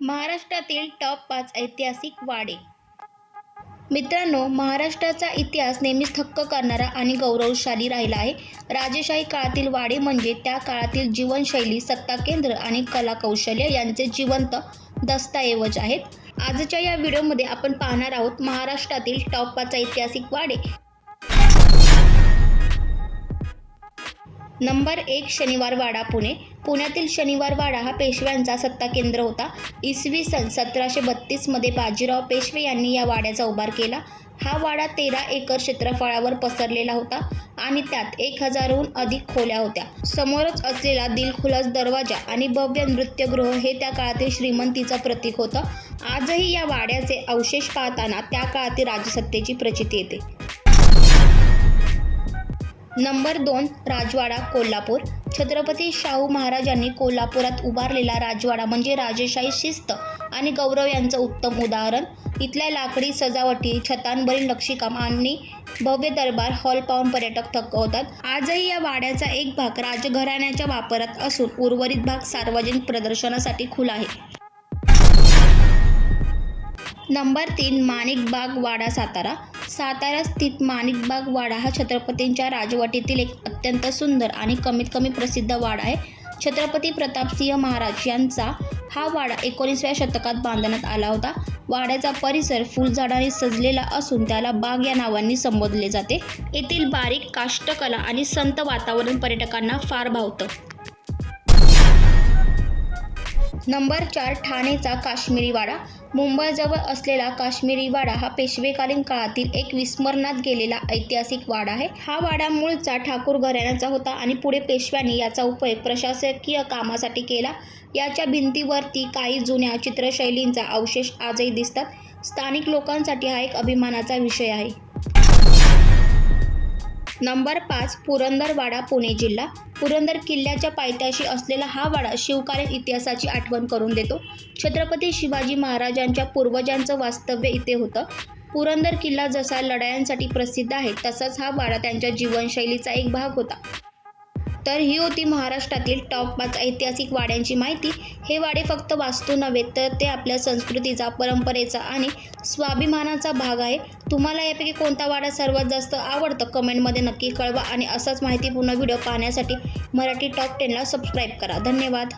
महाराष्ट्रातील टॉप पाच ऐतिहासिक वाडे. मित्रांनो महाराष्ट्राचा इतिहास नेहमीच थक्क करणारा आणि गौरवशाली राहिला आहे. राजेशाही काळातील वाडे म्हणजे त्या काळातील जीवनशैली सत्ता केंद्र आणि कलाकौशल्य यांचे जिवंत दस्तऐवज आहेत. आजच्या या व्हिडिओमध्ये आपण पाहणार आहोत महाराष्ट्रातील टॉप पाच ऐतिहासिक वाडे. नंबर एक शनिवार वाडा पुणे. पुण्यातील शनिवार वाडा हा पेशव्यांचा सत्ता केंद्र होता. इसवी सन सतराशे बत्तीसमध्ये बाजीराव पेशवे यांनी या वाड्याचा उभार केला. हा वाडा तेरा एकर क्षेत्रफळावर पसरलेला होता आणि त्यात एक हजारहून अधिक खोल्या होत्या. समोरच असलेला दिलखुलास दरवाजा आणि भव्य नृत्यगृह हे त्या काळातील श्रीमंतीचं प्रतीक होतं. आजही या वाड्याचे अवशेष पाहताना त्या काळातील राजसत्तेची प्रचिती येते. नंबर दोन राजवाडा कोल्हापूर. छत्रपती शाहू महाराजांनी कोल्हापुरात उभारलेला राजवाडा म्हणजे राजेशाही शिस्त आणि गौरव यांचं उत्तम उदाहरण. इथल्या लाकडी सजावटी छतांवरील नक्षीकाम आणि भव्य दरबार हॉल पाहून पर्यटक थक्क होतात आजही या वाड्याचा एक भाग राजघराण्याच्या वापरात असून उर्वरित भाग सार्वजनिक प्रदर्शनासाठी खुला आहे. नंबर तीन माणिकबाग वाडा सातारा. सातारा स्थित माणिकबाग वाडा हा छत्रपतींच्या राजवटीतील एक अत्यंत सुंदर आणि कमीत कमी प्रसिद्ध वाडा आहे. छत्रपती प्रतापसिंह महाराज यांचा हा वाडा एकोणीसव्या शतकात बांधण्यात आला होता. वाड्याचा परिसर फुलझाडांनी सजलेला असून त्याला बाग या नावांनी संबोधले जाते. येथील बारीक काष्टकला आणि संत वातावरण पर्यटकांना फार भावतं. नंबर चार ठाणेचा काश्मीरी वाडा मुंबईजवळ असलेला काश्मीरी वाडा हा पेशवेकालीन काळातील एक विस्मरणात गेलेला ऐतिहासिक वाडा आहे. हा वाडा मूळचा ठाकूर घराण्याचा होता आणि पुढे पेशव्यांनी याचा उपयोग प्रशासकीय कामासाठी केला. याच्या भिंतीवरती काही जुन्या चित्रशैलींचा अवशेष आजही दिसतात. स्थानिक लोकांसाठी हा एक अभिमानाचा विषय आहे. नंबर पाच पुरंदरवाडा पुणे जिल्हा. पुरंदर किल्ल्याच्या पायथ्याशी असलेला हा वाडा शिवकालीन इतिहासाची आठवण करून देतो. छत्रपती शिवाजी महाराजांच्या पूर्वजांचं वास्तव्य इथे होतं. पुरंदर किल्ला जसा लढायांसाठी प्रसिद्ध आहे तसाच हा वाडा त्यांच्या जीवनशैलीचा एक भाग होता. तर ही होती महाराष्ट्रातील टॉप पाच ऐतिहासिक वाड्यांची माहिती. हे वाडे फक्त वास्तू नव्हे तर ते आपल्या संस्कृतीचा परंपरेचा आणि स्वाभिमानाचा भाग आहे. तुम्हाला यापैकी कोणता वाडा सर्वात जास्त आवडतं? कमेंटमध्ये नक्की कळवा आणि असाच माहितीपूर्ण व्हिडिओ पाहण्यासाठी मराठी टॉप टेनला सबस्क्राईब करा. धन्यवाद.